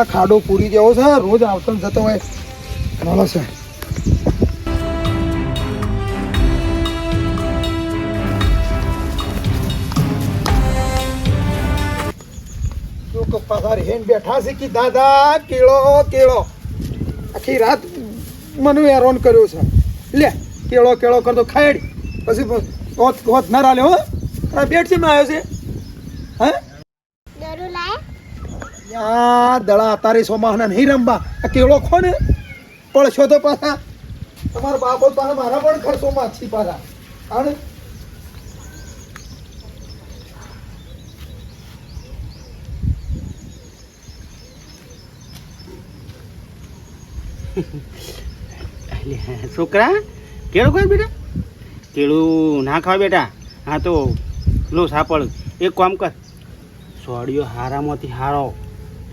આ ખાડો પૂરી દેવો છે. રોજ આવતો જતો હોય. ચાલો છે. હેન બેઠા છે કે દાદા, કેળો કેળો. આખી રાત મને હેરાન કર્યો છે. લે, કેળો કેળો કરતો ખાયડી. પછી હોત હોત ના રાલે હો. બેટ છે આવ્યો છે? હે? યા દડા તારી સોમાહના નહીં રમવા. આ કેળો ખો ને પડશો તો પાછા. તમારો બાપો પાસે મારા પણ ખર્ચો માછી પાછા. આને? છોકરા, કેળું ખાય બેટા? કેળું ના ખાવ બેટા. હા તો, લો સાપડ, એક કામ કર. સોડિયો હારામાંથી હારો.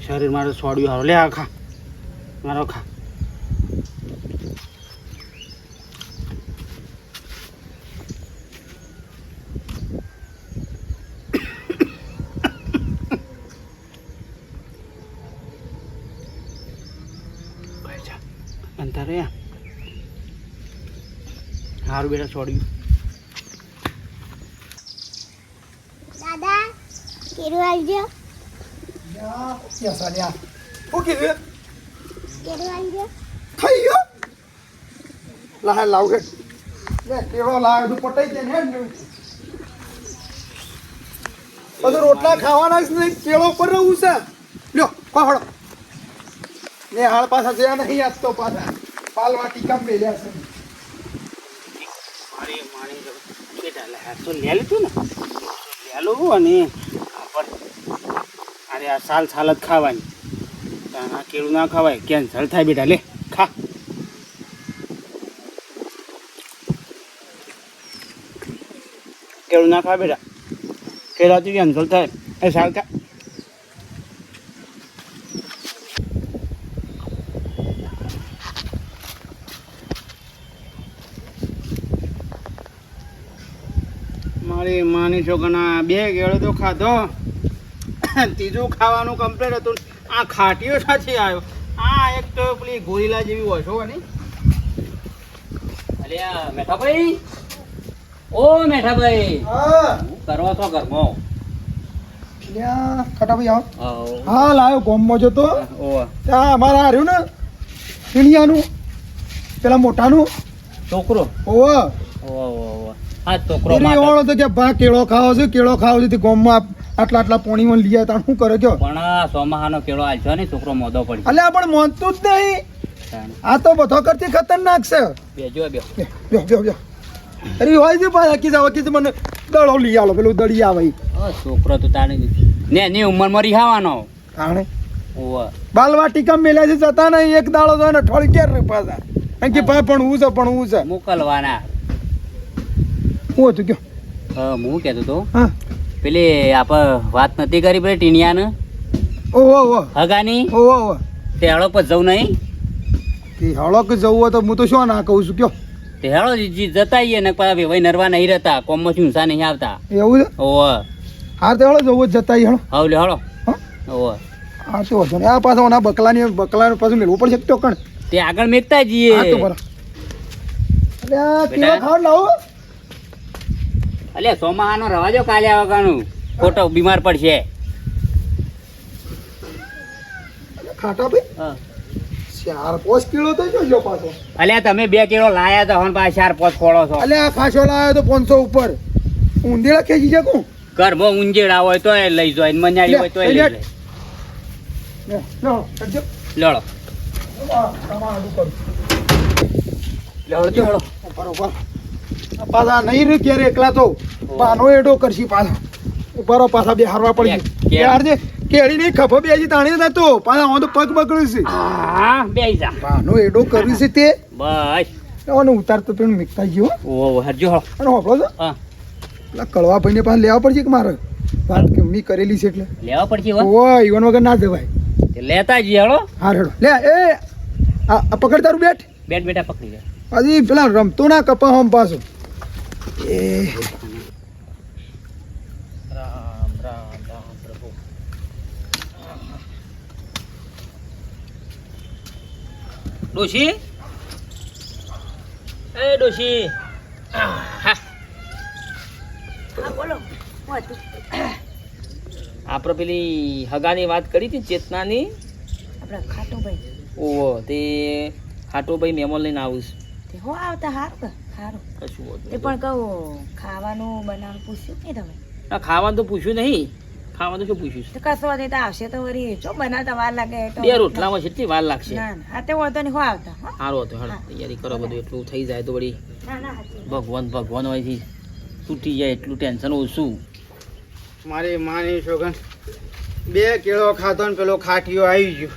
શરીર મારો સોડ્યું હારો. લે આ ખા. મારો ખા. અંતારે સારું બેટા છોડ્યું દાદા, કેરું આવજો યા યા સાલ્યા શું કીધું ખાઈ ગયો લાહ લાવ કે લે લાવ તું પટાઈ દે ને બધું રોટલા ખાવાના જ નહીં કેળો પર રહું છે લ્યો પહોળો ને હાલ પાછા જ્યાં નહીં આજ તો પાછા પાલવા ટીકા મેલ્યા છે અરે માણી બેટા લે તો લે લીધું ને લે લો અને આપણે અરે આ સાલ સાલ જ ખાવાની. આ કેળું ના ખવાય કેન્સલ થાય બેટા, લે, ખા. કેળું ના ખા બેટા. કેળાથી કેન્સલ થાય? એ સાલ ખા. મારી માની છોકરા બે કેળો તો ખાધો. ત્રીજું ખાવાનું કમ્પ્લેટ હતું આ ખાટીઓ સાચી આવ્યો. આ એક તો પેલી ગોરીલા જેવી હોય છો ને અલ્યા મેઠાભાઈ? ઓ મેઠાભાઈ હા. હું કરવા છો ઘરમાં? ખટાભાઈ આવો. હા લાવ્યો ગોમમાં જતો. ત્યાં અમારા હાર્યું ને સીણિયાનું પેલા મોટાનું. છોકરો? ઓવો ઓવા, ઓવા. આ છોકરો તો કે ભા કેળો ખાવો છે કેળો ખાવો છે તે ગોમમાં આટલા આટલા પોણીમાં લઈ આવ્યા શું કરે છો? પણ સોમાહાનો કેળો આલશો ને છોકરો મોદો પડી અલ્યા પણ માનતું જ નહીં. આ તો બધો કરતી ખતરનાક છે. બેજો બે. બે, બે. અરે હોય છે પાછા કીધા હોય તો મને દડો લઈ આવો પેલું દડી આવે. છોકરો તો તાણે ને એની ઉંમરમાં રિહાવાનો તાણે. બાલવા ટીકા મેલ્યા છે જતા નહીં. એક દાડો તો એને ઠોળી કેર પાછા. કારણ કે ભાઈ પણ હું છે પણ હું છે. મોકલવાના. હું હતું કયો? હા, હું કહેતો તો. હા. પેલી આપણે વાત નથી કરી પેલી ટીણિયાને? ઓહો ઓહો. હગાની? ઓહો ઓહો. તે હળો પર જવું નહીં? કે હળો કે જવું હોય તો હું તો શું ના કહું છું કયો? તે હળો જી જતા આવીએ ને પાછા વેવાઈ નરવા નહીં રહેતા કોમમાંથી સા નહીં આવતા. એવું છે? ઓવા હા તે હળો જવું જ જતા હળો. હાવ લે હળો. ઓહો. હા તો વાંધો નહીં. આ પાછો ઓના બકલાની બકલા પાછું મેળવું પડશે તો કણ તે આગળ મેકતા હા તો જઈએ બરો અરે આ કેળો લાવો. અલે સોમાહાનો રવાજો કાલે આવવાનું. ખોટો બીમાર પડશે. ખાટા ભાઈ? ચાર પોસ કિલો તો જોજો પાછો. અલ્યા તમે બે કિલો લાયા તો હન પાછા ચાર પોત ખોળો છો. અલે ખાસો લાવ્યો તો પાંચસો ઉપર. ઊંધેડા ખેંચી છે ઘરમાં ઊંજેડા હોય લઈ જાય હોય તોય લઈ જાય લડો. કરું. લડો તો લડો બરોબર પાછા નહીં રે ક્યારે એકલા તો? પાનો એડો કરશી પાછો. બરો પાછા બે હારવા પડી યાર જે કેળી નહીં ખભો બેજી તાણી નતો પાછા હું તો પગ બગડ્યું છે. હા જા. પાનો એડો કર્યું છે તે. બસ. ઓને ઉતારતો પેલું મિકતા ગયો ઓ હરજો અને હોપલો છો? હા. પેલા કળવા ભાઈને પાસે લેવા પડશે કે મારે? વાત કે મી કરેલી છે એટલે. લેવા પડશે ઓ ઈવન વગર ના જવાય. લેતા જઈએ હેડો. હા હેડો. લે એ આ આ પકડ તારું બેટ. બેટ બેટા પકડી લે. હજી પેલા રમતો ના કપા હોમ પાછો. એ ડોશી? એ ડોશી. આપણે પેલી હગાની વાત કરી હતી ચેતનાની? આપણા ખાટુભાઈ. ઓહો તે ખાટોભાઈ મેમોલ લઈને આવું તે હો આવતા હારું હારું. કશું પણ કહું ખાવાનું બનાવવાનું પૂછ્યું કે તમે? ના ખાવાનું તો પૂછ્યું નહીં. ખાવાનું શું પૂછ્યું તો કશો નહીં તો આવશે તો વળી જો બનાવતા વાર લાગે. તો બે રોટલામાં કેટલી વાર લાગશે. આ ના હા તે વાંધો નહીં હો આવતા હો. સારું હતું હાલો તૈયારી કરો બધું એટલું થઈ જાય તો વળી. ના ના ભગવાન ભગવાન હોયથી તૂટી જાય એટલું ટેન્શન ઓછું મારી માની શોગન બે કેળો ખાતો ને પેલો ખાટીઓ આવી ગયો.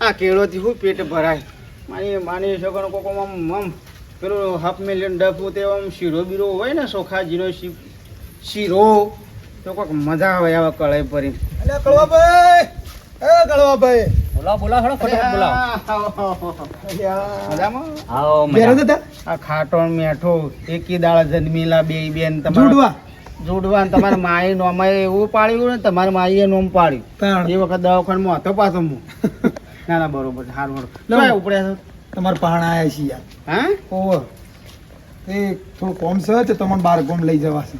આ કેળોથી શું પેટ ભરાય? મારી માની શોગન કોકો મમ પેલું હાફ મિલિયન ડફું તે આમ શીરો બીરો હોય ને સોખાજીનો જીરો શીરો તો કોક મજા આવે આવા કળાઈ ભરી અલ્યા કળવાભાઈ! એ કળવાભાઈ! બોલા બોલા હળો ફટાફટ બોલાવો. મજામાં? આવો મજા. આ ખાટો મેઠો એકી દાળ જન્મીલા બે બેન જોડવા. જોડવા ને તમારા માએ નોમાએ એવું પાડ્યું ને તમારા માઈએ નોમ પાડ્યું. એ વખત દવાખાનામાં હતો પાછો હું. ના ના બરોબર સારું લો. સારું ઉપડ્યા છો? તમારા પહાણા આવ્યા છીએ હા? ઓવર એ થોડું કોમ છે તે તમને બાર કોમ લઈ જવાશે.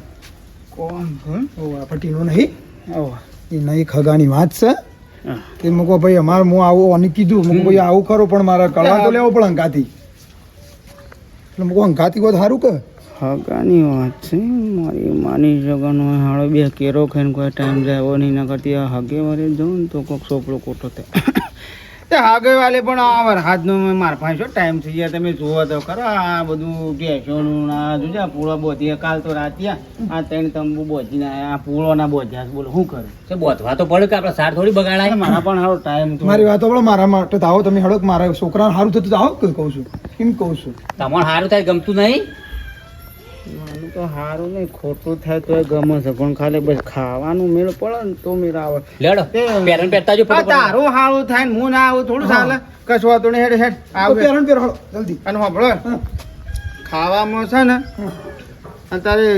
ઓવર પટીનું નહીં ઓહ. એ નહીં ખગાની વાત છે તે મૂકો ભાઈ, અમારે હું આવું અને કીધું મૂકો ભાઈ આવું ખરું પણ મારે કળવા તો લેવો પડે અંકાતી એટલે મૂકો અંકાતી કોઈ સારું કે હગાની વાત છે મારી માની જગાનો હાળો બે કેરો ખાઈને કોઈ ટાઈમ જાય નહીં ના કરતી હગે વારે જાઉં તો કોઈક સોપડો કોટો થાય તે આગળ વાલે પણ આ વરસાદનો માર પાસે ટાઈમ થઈ ગયા? તમે જુઓ તો ખરા આ બધું ગેસોનું આ જોજે પૂળો બોધી કાલ તો રાત્યા આ ત્રણ તંબુ બોધીને આ પૂળો ના બોધ્યા. બોલો શું કરું? છે બોધવા તો પડે કે આપણે સાર થોડી બગાડાય? મારા પણ સારો ટાઈમ મારી વાત પણ મારા માટે તો આવો. તમે હડો મારા છોકરાને સારું થતું તો આવો કે કહું છું? એમ કહું છું? તમારે સારું થાય ગમતું નહીં? તો સારું નહીં ખોટું થાય તો ગમે છે પણ ખાલી બસ ખાવાનું મેળ પડે ને તો મેળ આવે. લેડો પેરણ પહેરતા જો તારું સારું થાય ને હું ના આવું થોડું ચાલે. કશું વાતો નહીં હેડ હેડ આવ. તો પહેરો જલ્દી. અને સાંભળો ખાવામાં છે ને. અત્યારે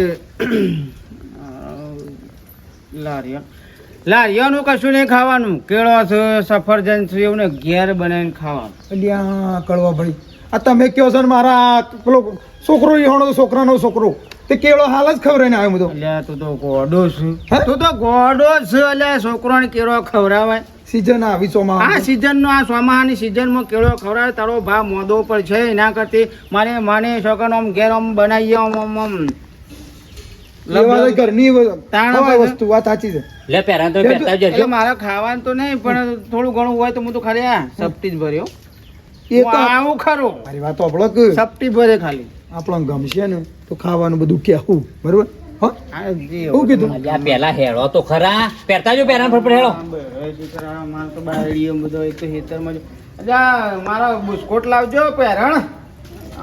લારીઓ. લારીઓનું કશું નહીં ખાવાનું. કેળો છે સફરજન છે એવું ને ઘેર બનાવીને ખાવાનું. કડવા કળવા ભાઈ આ તમે કયો છો ને મારા પેલો છોકરો ઈહોણો તો છોકરાનો છોકરો. તે કેળો હાલ જ ખબર ને આવ્યો બધો અલ્યા તું તો ગોડો છું. તું તો ગોડો છે અલ્યા છોકરોને કેળો ખવરાવાય સીઝન આવી ચોમા આ સિઝનનો આ ચોમાહાની સિઝનમાં કેળો ખવડાવે તારો ભાવ મોદો પર છે એના કરતી મારે માને છોકરો આમ ઘેર આમ બનાવીએ આમ આમ આમ. લેવા ઘરની તાણ ખવાય પછી. વસ્તુ વાત સાચી છે. લે પહેરણ તો પહેરતા જજો. મારે ખાવાનું તો નહીં પણ થોડું ઘણું હોય તો હું તો ખાલી આ સપટી જ ભર્યો. એ તો આવું ખરું. મારી વાત આપણો કે ભરે ખાલી. આપણને ગમશે ને. તો ખાવાનું બધું કેવું બરોબર? હો? આ જે શું કીધું? પેલા હેડો તો ખરા. પહેરતા જો હેડો આ બે મારે તો બાયડીઓ બધો એક તો ખેતરમાં જ- મારા બુસ્કોટ લાવજો પહેરણ.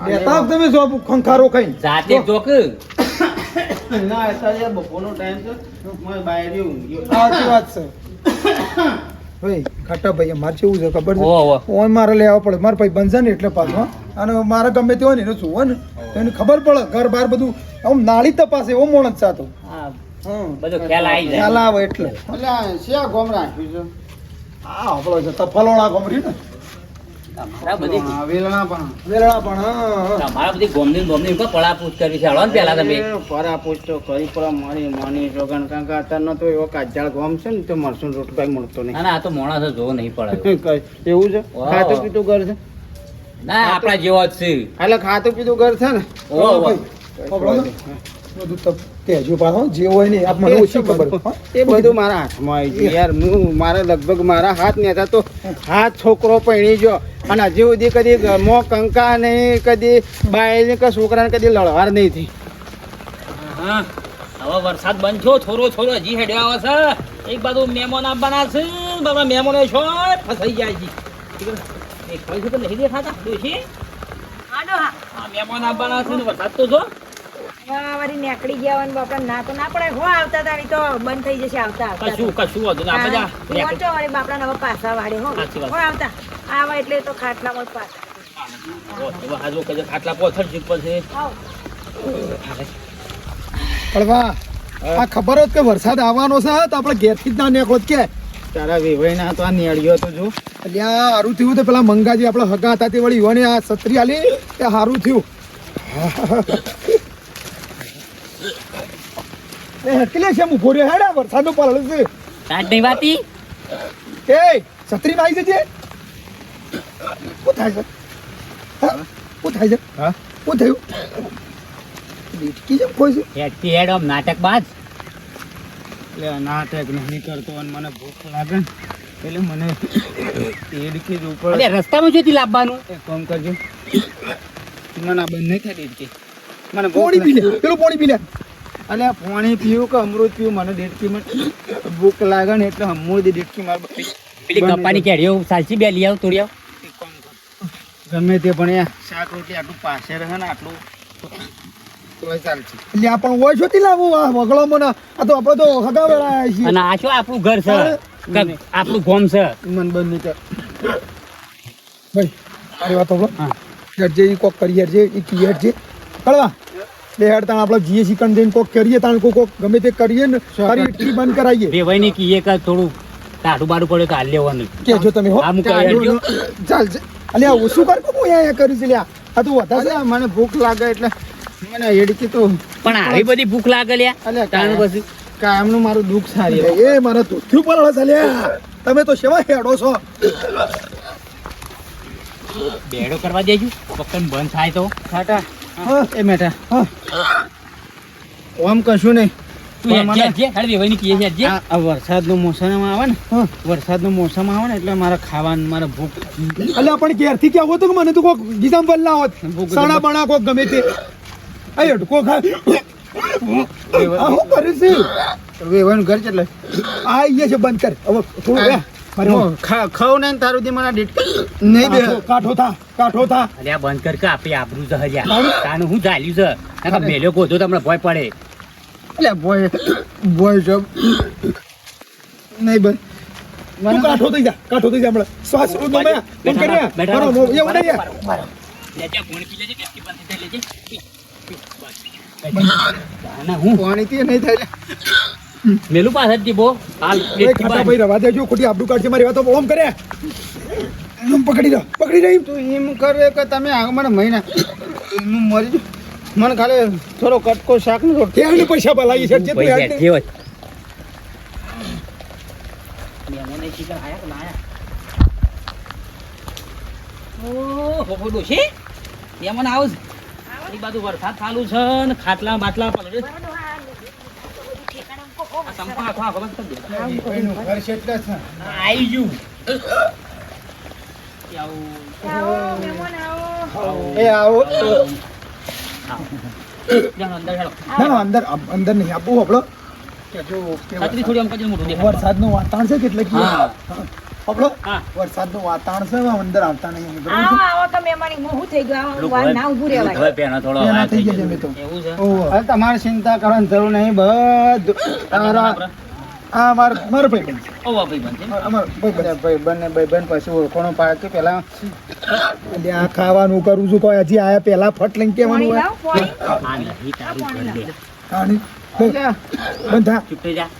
બેતા આવ તમે જો ખંખારો ખાઈ જાતે જોક. ના અત્યારે બપોરનો ટાઈમ છે. મારે ઊંઘ્યો. સાચી વાત છે. ભાઈ ખાટા ભાઈ મારે કેવું છે ખબર. છે? ઓય મારે લેવા પડે. મારા ભાઈ બનશે ને એટલે પાછો અને મારે ગમે તે હોય ને એનું જોવો ને? તો એને ખબર પડે ઘર બહાર બધું આમ નાળી તપાસે એવો મોણસ જ બધો ખ્યાલ આવી જાય. ખ્યાલ આવે એટલે. એટલે શિયા ગોમ રાખ્યું છે. હા આપણો છે તફલોણા ગોમરી ને. ખરા બધી વેલણા પણ વેલણા પણ હા, હા તમારા બધી ગોમની ગોમની ઉપર પડાપૂછ કરી છે. હળો ને પેલા તમે. એ પરા કરી પરા મારી માની જોગણ કારણ અત્યારનો તો એવો કાજાળ ગોમ છે ને તો મરસું રોટ કઈ મળતો નહીં. ના ના આ તો જોવો નહીં પડે કઈ એવું છે? ખાતું પીતું ઘર છે? ના આપણા જેવો જ છે. એટલે ખાતું પીતું ઘર છે. ભાઈ, ને? બધું તપ કહેજો પાછો જે હોય ને આપ મને ઓછી ખબર? એ બધું મારા હાથમાં આવી ગયું યાર. હું મારે લગભગ મારા હાથ ને હતા તો હાથ છોકરો પૈણી ગયો. અને હજી સુધી કદી મો કંકા નહીં કદી બાયને કે છોકરાને કદી લડવાર નહીં થઈ. હા હવે વરસાદ બંધ થયો થોડો થોડો હજી હેડ્યો આવે છે. એક બાજુ મહેમાન આવવાના છે બાબા મહેમાનો છો ફસાઈ જાય છે. એક પૈસા તો નહીં દેખાતા દોશી હા. હા મહેમાન આવવાના છે ને વરસાદ તો જો. વળી નીકળી ગયા હોય ને બાપડા ના તો ના પડે હો આવતા તારી તો બંધ થઈ જશે આવતા કશું કશું વધુ ના બધા વાંચો વાળી બાપડા નવા પાસા વાળે હો. હો આવતા. આવા એટલે તો ખાટલામાં જ પાછા. હાજો કજે ખાટલા પોથર ચીપ છે આવો. આ ખબર હોત કે વરસાદ આવવાનો છે તો આપણે ઘેરથી જ ના નીકળો કે. તારા વેવાઈના તો આ નિયાળીઓ તો જો. અલ્યા હારું થયું તો પેલા મંગાજી આપડે હગા હતા તે વળી યુવાને આ સત્રી આલી હારું થયું. એ હેટલે છે હું રહ્યો હેડા વરસાદનો પાલળ છે. તાજ નહીં વાતી એ છત્રી માં આવી જજે શું થાય છે. શું થાય છે. હા? શું થયું. લીટકી જેમ કોઈ છે. હેડતી હેડ આમ નાટક બાજ એટલે નાટક નહીં કરતો અને મને ભૂખ લાગે. એટલે મને જ ઉપર અરે રસ્તામાં જોતી લાવવાનું? એક કામ કરજો. મને આ બંધ નહીં થાય મને પાણી પી લે પેલું પાણી પી લે. અને પાણી પીવું કે અમૃત પીવું મને ડેટકી માં ભૂખ લાગે ને એટલે અમૃત ડેટકી માર પેલી કપાની કેડીઓ સાચી બે લઈ આવ તોડી આવ. ગમે તે પણ યાર શાક રોટલી આટલું પાસે રહે ને આટલું આપણું ઘર છે? બે હેડ તાણ આપણે જીએ શિકન દઈને કોક કરીએ તાણ કોક કોક ગમે તે કરીએ ને સારી ઇટલી બંધ કરાવીએ ભાઈ ની કીએ કે થોડું ટાઢું બાડું પડે તો હાલ લેવાનું. કેજો તમે હો. આ મું કહી ચાલ અલ્યા ઓછું કર હું અહીંયા કર્યું છે લ્યા. આ તું વધારે મને ભૂખ લાગે એટલે મને હેડકી તો પણ આવી બધી ભૂખ લાગે લ્યા. અલ્યા તાણ પછી. કાયમનું મારું દુઃખ સારી એ મારા તોથ્યું પર ચાલ્યા તમે તો સેવા હેડો છો. બેડો કરવા દેજો પક્કન બંધ થાય તો. ખાટા એ મેઠા ઓમ કશું નહીં. વેવાઈ ની મોસમ આવે ને વરસાદનું મોસમ આવે ને એટલે મારે ખાવાનું મારે ભૂખ. અલ્યા પણ ઘેરથી કેવું હતું મને તો કોક ગીધામ ના હોત. સણા બણા કોક ગમે તે. ખા. આ હું કરું છું? વેવાનું ઘર છે એટલે. આ અહીંયા છે બંધ કર. હવે થોડું બે મારે હું ખા- ખાઉં નહીં ને તારું દી મને નહીં બે. કાઠો- થા કાઠો થા. અલ્યા બંધ કર કે આપે આબરૂ છે હજા. તારું? તાનું હું ચાલ્યું છે? નકર મેલ્યો ગોધો તમને ભય પડે. એટલે જોબ નહીં બસ તું કાઠો થઈ જા કાઠો થઈ જા હમણાં. શ્વાસ રો દો મેં બંધ કરી આ. બેઠા એ ઉડે યાર. લેજે, પોણી પી લેજે, બેસકી બંધ થઈ જાય, લેજે. પી, પી, બસ. હું પાણીથી નહીં થાય. મેલું પાછળથી બો હાલ એ બેસકી ખાટા ભાઈ રવા દેજો ખોટી આબરૂ કાઢશે મારી વાતો ઓમ કરે. એમ પકડી લો પકડી રહી તું એમ કરે કે તમે આ મને મહિના હું મરી જો મને ખાલી થોડો કટકો શાક નો રોટ એને પૈસા ભલાઈ છે જે તું હેડ બેઠી હોય. મહેમાને શીખર આયા કે ના આયા? ઓ હોહો દોશી મહેમાન આવો છે. આ બાજુ વરસાદ ચાલુ છે ને ખાટલા બાટલા પલળે. અંદર અંદર નહીં આપવું આપણો વરસાદનું વાતાવરણ છે કેટલે. આપણો વરસાદનું વાતાવરણ છે અંદર આવતા નહીં મિત્રો. આવો છે? આવો તો મહેમાની હું થઈ ગયો. આવો વાર ના ઊભું રહેવાય. હવે પેનો થોડો પેલા થઈ ગયો. અમે એવું છે? હવે તમારે ચિંતા કરવાની જરૂર નહીં. બધું તમારા આ માર મારો ભાઈ બન ઓ ભાઈ બનશે અમાર ભાઈ બન બધા ભાઈબંધ પછી ઓળખોણો પાડે કે પેલા આ ખાવાનું કરું છું કોઈ હજી આયા પહેલા ફટ લઈને કેવાનું કહેવાનું હોય. પાણી. બંધ બંધ થા ચૂપ થઈ જા.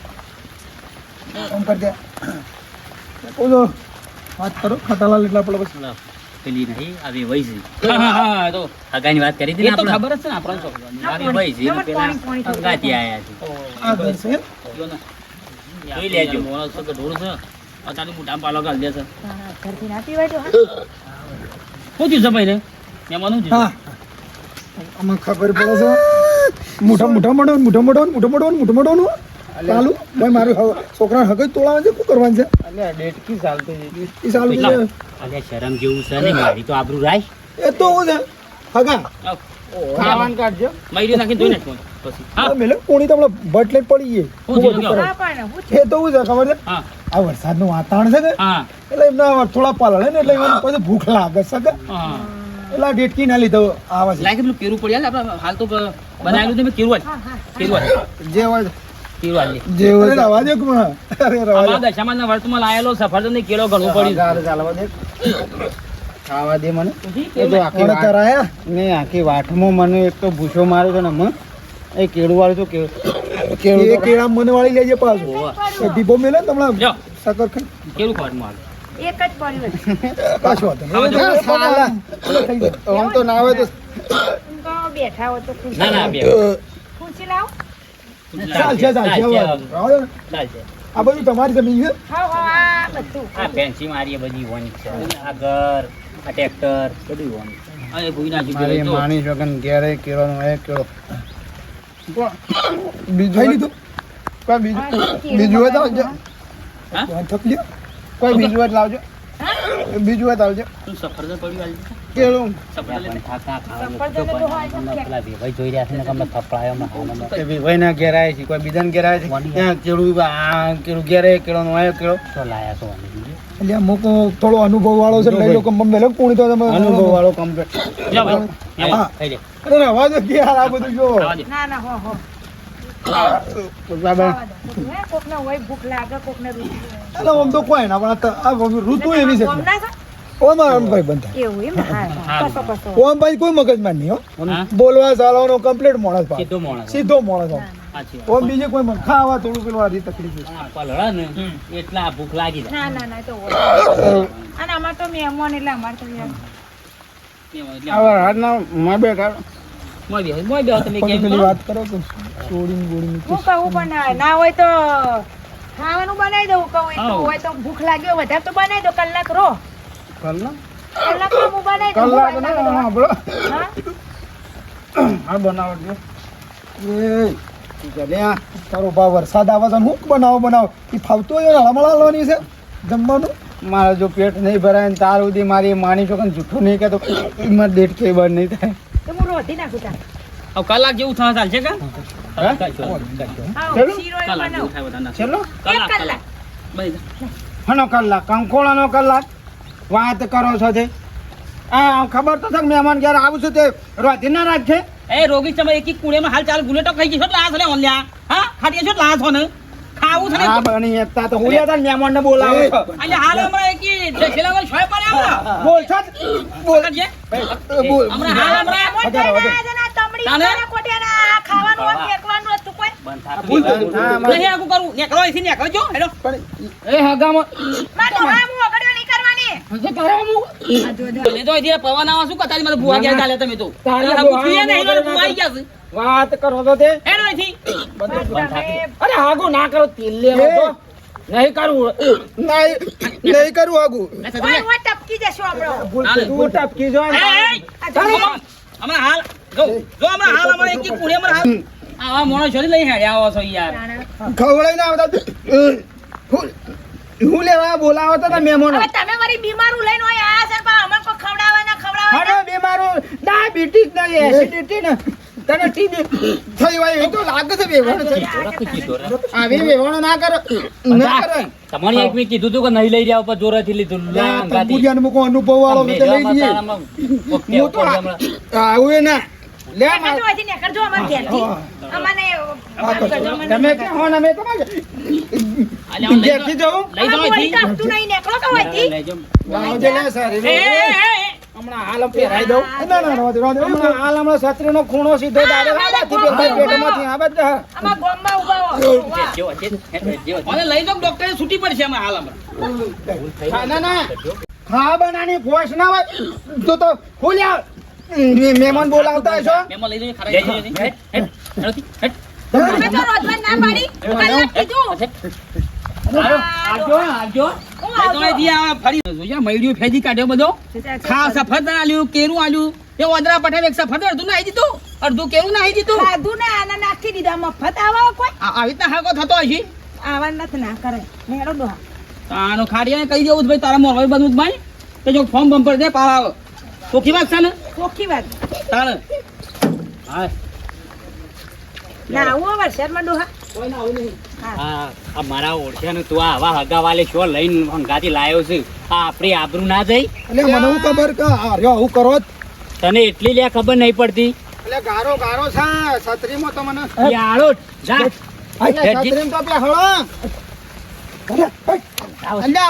ફોન કર દે. બોલો. વાત કરો ખટાલાલ એટલા પડે બસ પેલી નહીં આવી છે. હા હા હા તો હગાની વાત કરી હતી ને આપણે? ખબર જ છે ને આપણને. છોકરો આવી છે ને પેલા. હગાથી આયા છે. આ ઘર છે? જો ને. જોઈ લેજો. મોણસ છે કે ઢોર છે અત્યારે મોઢામાં પાલો ગાલ દેશે હા, ઘરથી ના પીવાય તો હા. શું થયું છે ભાઈ રે મહેમાન શું હા. થયું ખબર પડે છે. મોટા મોટા મોટો મોટા મોટો મોટો મોટો મોટો મોટો નું ચાલુ ભાઈ મારું છોકરા હગજ તોડાવે છે શું કરવાનું છે? અલ્યા નું ચાલતી હતી એ ચાલુ છે. અલ્યા શરમ જેવું છે ને મારી તો આબરૂ રાખ એ તો હું છે. હગા. ખાવાનું કાઢજો. મયરી નાખીને ધોઈ નાખવાનું. પછી. હા. મેલે કોણી તમને બટ લઈને પડી ગઈ. શું થયું કયો? હા પણ હું એ તો હું છે ખબર છે? હા. આ વરસાદનું વાતાવરણ છે કે હા. એટલે એમના થોડા પલળે ને એટલે એમને પછી ભૂખ લાગે છે કે હા. એટલે ડેટકી ના લીધો આવા લાગે પેલું કેરું પડ્યા હાલ તો બનાવેલું છે કેરું હાલ હા હા. કેરું જે હોય મને. એક તો ભૂસો માર્યો છે ને હમણાં એ કેળું વાળું તો કેળું કેળા મને વાળી લેજે પાછું. ડીબો મેલે તમને સકર ખાઈ. એક જ પડ્યું. આમ તો ના હોય તો બેઠા હોય તો ખુરશી ના ના બે. ખુરશી લાવો. ચાલશે ચાલશે આ બધું તમારી જમીન છે? હા હા આ ફેન્સી મારી એ બધી વોની છે. આ ઘર આ ટ્રેક્ટર બધું વોની આ ભૂઈના ભૂઈ નાખ્યું મારી માણી વગન ઘેરે કેળોનો એ કેળો. બીજું લીધું? કોઈ બીજું? બીજું હોય તો આવજો. હા? થકલ્યો કોઈ બીજું હોય લાવજો. બીજું વાત આવજો તું સફરજન પડ્યું આલી કેળું. સફરજન સફરજન તો હોય તો ક્યાંક. એ બી ભાઈના ઘેર આવે છે કોઈ બીજાને ઘેરાય છે? ત્યાં કેળું આ કેળું ઘેરે કેળોનો આયો કેળો. એટલે આ મોકો થોડો અનુભવ વાળો છે એટલે એ લોકો મમ્મી લોકો તો તમે અનુભવ. વાળો કમ્પ્લીટ જા ભાઈ. અરે અવાજ જ આ બધું જો. ના ના હો હો. ઋતુ એવી છે? ઓમ ભાઈ બંધ ઓમ ભાઈ કોઈ મગજમાં નહીં બોલવા ચાલવાનો કમ્પ્લીટ માણસ ભાઈ સીધો માણસ. ઓમ બીજે કોઈ મન ખાવા થોડું પેલું આ તકલીફ છે. ને એટલા ભૂખ લાગી ના ના ના તો અને અમાર તો મહેમાન એટલે અમાર તો યાર. એટલે મોય બેહો, મોય બેહો તમે કેમ પેલી વાત કરો કે છોડીને ગોળીને હું કહું પણ ના ના હોય તો ખાવાનું બનાવી દઉં કહું. એક હોય તો ભૂખ લાગ્યો વધારે તો બનાવી દો કલાક રો કલાક? કલાક હું બનાવી દઉં કલાક ના બનાવી હા બોલો. હા? હા એ તારો ભાવ વરસાદ આવે છે હું બનાવો બનાવો. એ ફાવતું હોય હળમળ છે જમવાનું. મારા જો પેટ નહીં ભરાય ને તાર સુધી મારી માની કે જૂઠું નહીં કહેતો. મારે ડેટ કે બંધ નહીં થાય. તો રોટી નાખું તાર. હવે કલાક જેવું થવા ચાલશે કે. કલાક કંકોળાનો કલાક વાત કરો છો તે આ ખબર તો છે કે મહેમાન ઘેર આવું છું તે રોધી ના છે એ રોગી તમે એક એક કુણેમાં હાલ ચાલ ગુલેટો ખાઈ ગઈ છો લાસ લે ઓલ્યા. હા? ખાટી છો લાસ હોને ખાવું છે હા બની એકતા તો હુલ્યા તા મહેમાન ને બોલાવો છો. અલ્યા હાલ હમણાં એક ઈ જશેલા વાળી છોય પડે હમણાં બોલ છો? બોલ. પકડજે. બોલ. હમણાં હાલ હમણાં. આયા છે તમડી તાને? વાળા ખાવાનું હોય, ફેંકવાનું હતું કોઈ? નહીં આગું કરું. નેકળો અહીંથી નેકળો. જો હેડો. એ હગામાં. માં તો હા હું અગડ્યો નહીં કરવાની આ જો જો. તો અહીંથી પવન આવા શું કતારી મને ભૂવા ગયા ચાલે તમે તો. તારે ભૂવા આવી ગયા છે. વાત કરો તો તે. હેડો અરે હાગુ ના કરો તિલ લેવા તો નહીં કરવું નહીં નહીં કરું હાગુ ટપકી જશો આપણો? તું ટપકી જો. હમણાં હાલ. જો હમણાં હાલ અમારે એક એક કુણે હાલ. આવા મોણો છોડી લઈ હેડ્યા આવો છો યાર. ખવડાઈ ના આવતા હું- હું લેવા બોલાવો તો મહેમાનો તમે મારી બીમારું લઈને હોય આ છે પણ અમને કોઈ ખવડાવવાના ખવડાવવાના અરે બીમારું ડાયાબિટીસ ને એસિડિટી ને. તને ટીબી થઈ હોય એ તો લાગે છે બેવણ છે. આવી વેવણ ના કરો ના કરો. તમારી એક મેં કીધું તું કે નહીં લઈ રહ્યા ઉપર જોરેથી લીધું. તંબુરિયાને મૂકો અનુભવ વાળો તમે લઈ જઈએ. ઓકે, હું તો આ-. આવું એ ના. લે માર- નીકળજો અમારા ઘેરથી. અમને કરજો, તમે કે હો ને મે તમારે ઘેરથી જવું લઈ જાવ કાપતું નહીં, નીકળો તો અહીંથી. લઈ જાવ લે સારી. એ, એ, એ, એ. હમણાં હાલ પહેરાઈ દઉં ના ના રવા દે હમણાં હાલ હમણાં છત્રીનો ખૂણો સીધો દાડે પેટમાંથી આ બધા ગામમાં હો. જેવો જેવો. મને લઈ ડોક્ટરે છૂટી પડશે અમે હાલ હમણાં ના ના ખા બનાની ફોશ ના હોય તો તો ખોલ્યા મહેમાન બોલાવતા છો મેમો લઈ ખરા લઈ. તમે તો ના પાડી. કલાક કીધું. ફેંજી કાઢ્યો બધો. ખા સફરજન આલ્યું કેરું આલ્યું. એ ઓદરા પટેલ એક સફરજન અડધું નાહી દીધું. અડધું કેરું નાહી દીધું. ખાધું ને આના નાખી દીધા. મફત આવા કોઈ? આ- આવી રીતના હાકો થતો હશે. આવા નથી ના કરે. મેળો ડોહા આનો ખાડિયાને કહી દેવું ભાઈ તારા મોરવાઈ બધું ભાઈ. તો જો ફોર્મ બમ્પર દે પાવા ચોખ્ખી વાત છે ને? ચોખ્ખી વાત. તારે. હા ના આવું હવે શહેરમાં ડોહા. આ આ મારા ઓળખ્યાનું તું આવા હગાવાલે શું લઈને હંગાથી લાયો છે. આ આપણી આબરૂ ના જઈ એટલે મને હું ખબર કે આ આવું કરો તને એટલી લે ખબર નહીં પડતી? એટલે ગારો ગારો છે છત્રીમાં તો મને. યાળો જા. છત્રીમાં તો બે હળો. અરે,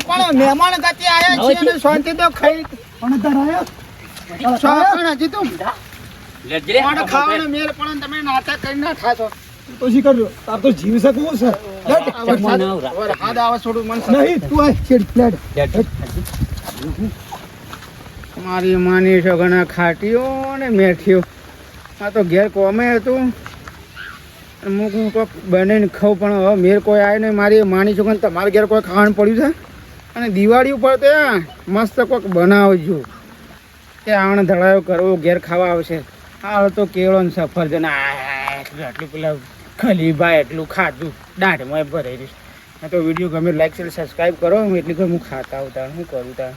પણ મહેમાન ગતિ આયા છે અને શાંતિ તો ખાઈ. પણ તારા હજી તો. ખાવાનો મેલ પણ તમે નાટક કરી ના થાશો તો. શી કર્યો તાર તો જીવ શકવું છે? આવે છોડું મન નહીં તું આ છેડ. મારી માની છો ઘણા ખાટીઓ ને મેઠીઓ. આ તો ઘેર કોમે હતું. અમુક હું કોઈક બનાવીને ખાઉં પણ હવે મેર કોઈ આવે નહીં. મારી માની છોકરાને તમારે ઘેર કોઈ ખાવાનું પડ્યું છે? અને દિવાળી ઉપર તો મસ્ત કોઈક બનાવજો. કે આવણ ધડાયો કરવો ઘેર ખાવા આવશે. હાલ તો કેળો ને સફરજન. આટલું પેલા ખલીભાઈ એટલું ખાધું. દાંઢમાં ભરાઈ રહીશ આ તો વીડિયો ગમે લાઈક શેર સબસ્ક્રાઈબ કરો. એટલી કોઈ હું ખાતા આવતા હું કરું તા